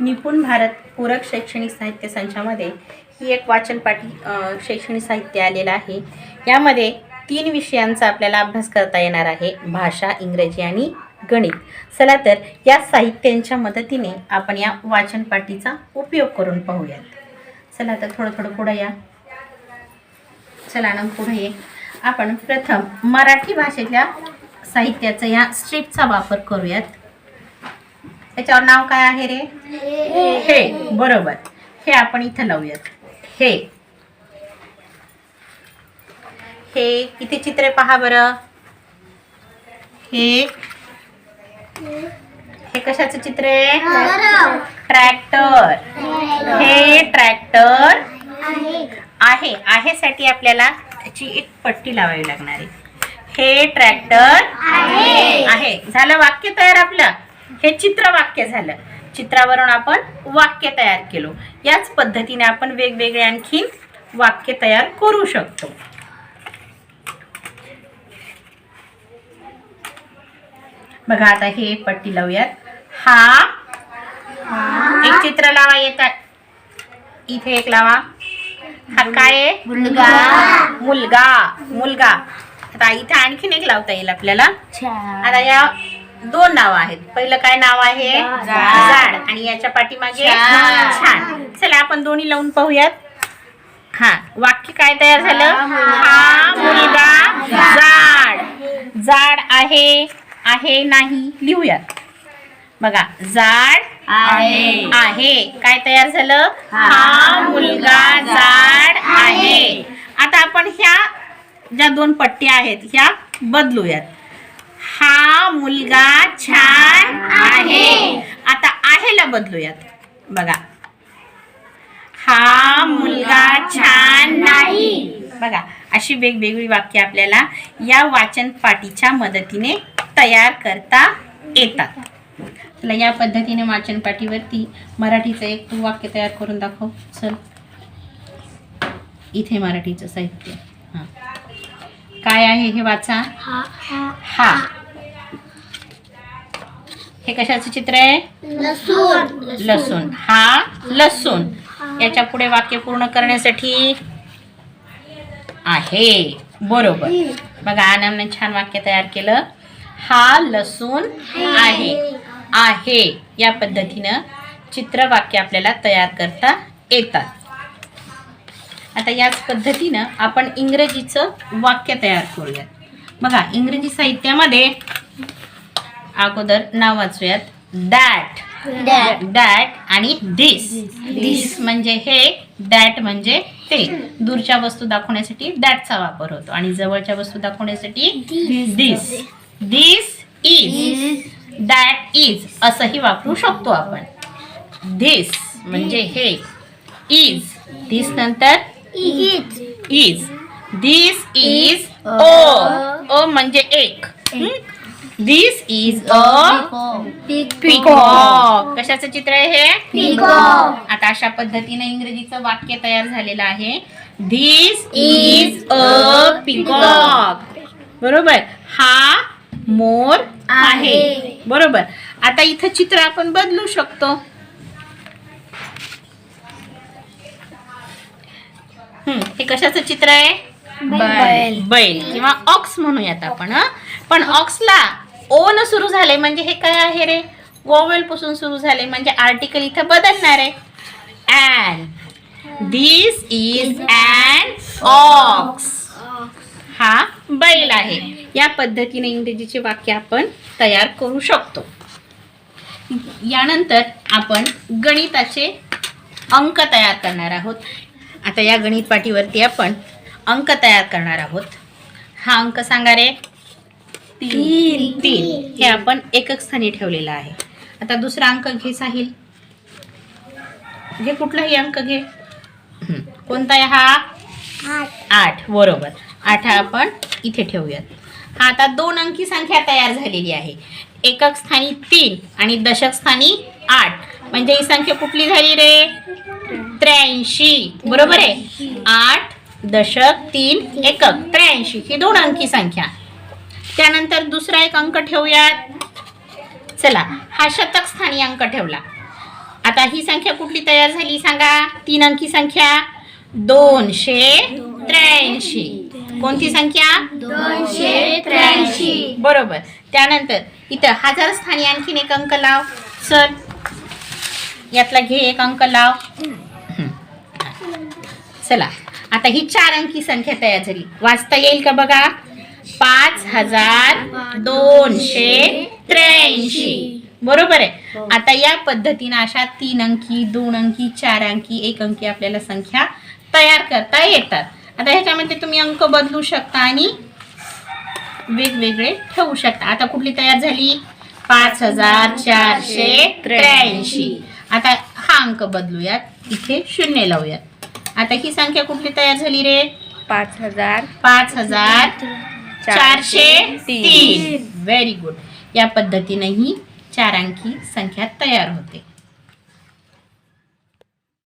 निपुण भारत पूरक शैक्षणिक साहित्य संचामध्ये ही एक वाचनपाठी शैक्षणिक साहित्य आलेलं आहे. यामध्ये तीन विषयांचा आपल्याला अभ्यास करता येणार आहे. भाषा इंग्रजी आणि गणित. चला तर या साहित्यांच्या मदतीने आपण या वाचनपाठीचा उपयोग करून पाहूयात. चला तर थोडं थोडं पुढं या. चला ना पुढे ये. आपण प्रथम मराठी भाषेतल्या साहित्याचा या स्ट्रीपचा वापर करूयात. त्याच्यावर नाव काय आहे रे? हे बरोबर. हे आपण इथं लावूयात. हे. हे इथे चित्रे पहा बरं. हे. हे कशाचं चित्र? आहे ट्रॅक्टर. हे ट्रॅक्टर आहे. आहे साठी आपल्याला त्याची एक पट्टी लावावी लागणार आहे. हे ट्रॅक्टर आहे. झालं वाक्य तयार आपलं? हे चित्र वाक्य झालं. चित्रावरून आपण वाक्य तयार केलो. याच पद्धतीने आपण वेगवेगळे आणखीन वाक्य तयार करू शकतो. बघा आता हे पट्टी लावूयात. हा. एक चित्र लावा येतात इथे एक लावा. हा काय? मुलगा. मुलगा. मुलगा. आता इथे आणखीन एक लावता येईल आपल्याला. आता या दोन नाव आहेत. पहिलं काय नाव आहे? झाड. आणि याच्या पाठीमागे छान. छान. चला आपण दोन्ही लावून पाहूयात. हा. वाक्य काय तयार झालं? हा मुलगा. झाड. झाड आहे आहे नाही. लिहूयात. बघा झाड आहे. आहे. काय तयार झालं? हा मुलगा. झाड आहे. आता आपण ह्या ज्या दोन पट्ट्या आहेत ह्या बदलूयात. मुलगा छान आहे. आता आहेला बदलूयात. बघा. हा मुलगा छान नाही. बघा अशी वेगवेगळी वाक्य आपल्याला या वाचन पाठीच्या मदतीने तयार करता येतात. चला या पद्धतीने वाचन पाठीवरती मराठीचं एक तू वाक्य तयार करून दाखव. चल. इथे मराठीचं साहित्य. हां. काय आहे हे वाचा? हा हे कशाचं चित्र आहे? लसूण. हा लसूण. याच्यापुढे वाक्य पूर्ण करण्यासाठी आहे. बरोबर. बघा आनंदने छान वाक्य तयार केलं. हा लसूण आहे. आहे. या पद्धतीनं चित्रवाक्य आपल्याला तयार करता येतात. आता याच पद्धतीनं आपण इंग्रजीचं वाक्य तयार करूयात. बघा इंग्रजी साहित्यामध्ये अगोदर नाव वाचूयात. दॅट दॅट आणि दिस दिस म्हणजे हे दॅट म्हणजे ते. दूरच्या वस्तू दाखवण्यासाठी दॅटचा वापर होतो. आणि जवळच्या वस्तू दाखवण्यासाठी this this is that is असंही वापरू शकतो आपण. धिस म्हणजे हे. इज धिस नंतर इज दिस इज ओ ओ म्हणजे एक. दिस इज अ पिकॉक कशाचं चित्र आहे हे? आता अशा पद्धतीने इंग्रजीचं वाक्य तयार झालेलं आहे. धिस इज अ पिकॉक बरोबर. हा मोर आहे. बरोबर. आता इथं चित्र आपण बदलू शकतो. हे कशाचं चित्र आहे? बैल. बैल. किंवा ऑक्स म्हणूयात आपण? पण ऑक्सला ओ न सुरू झाले म्हणजे हे काय आहे रे? वॉवेल पासून सुरू झाले म्हणजे आर्टिकल इथं बदलणार आहे. And this is and ox हा बैल आहे. या पद्धतीने इंग्रजीचे वाक्य आपण तयार करू शकतो. यानंतर आपण गणिताचे अंक तयार करणार आहोत. आता या गणित पाठीवरती आपण अंक तयार करणार आहोत. हा अंक सांगा रे. तीन. तीन. हे आपण एकक स्थानी ठेवलेला आहे. आता दुसरा अंक घे साहिल. घे कुठलाही अंक घे. कोणता आहे हा? आठ. बरोबर. आठ हा आपण इथे ठेवूयात. हा आता दोन अंकी संख्या तयार झालेली आहे. एकक स्थानी तीन आणि दशक स्थानी आठ. म्हणजे ही संख्या कुठली झाली रे? त्र्याऐंशी. बरोबर आहे? आठ दशक तीन एकक. त्र्याऐंशी. ही दोन अंकी संख्या. त्यानंतर दुसरा एक अंक ठेवूयात. चला हा शतक स्थानी अंक ठेवला. आता ही संख्या कुठली तयार झाली सांगा? तीन अंकी संख्या? दोनशे त्र्याऐंशी. कोणती संख्या? दोनशे त्र्याऐंशी. बरोबर. त्यानंतर इथं हजार स्थानी आणखीन एक अंक लाव. चल. यातला घे एक अंक लाव. चला. आता ही चार अंकी संख्या तयार झाली. वाचता येईल का बघा? पाच हजार दोनशे त्र्याऐंशी. बरोबर आहे. आता या पद्धतीनं अशा तीन अंकी दोन अंकी चार अंकी एक अंकी आपल्याला संख्या तयार करता येतात. आता ह्याच्यामध्ये तुम्ही अंक बदलू शकता आणि वेगवेगळे ठेवू शकता. आता कुठली तयार झाली? पाच हजार चारशे त्र्याऐंशी. आता हा अंक बदलूयात. इथे शून्य लावूयात. आता ही संख्या कुठली तयार झाली रे? पाच हजार पाच हजार चारशे तीन. व्हेरी गुड या पद्धतीने ही चार अंकी संख्या तयार होते.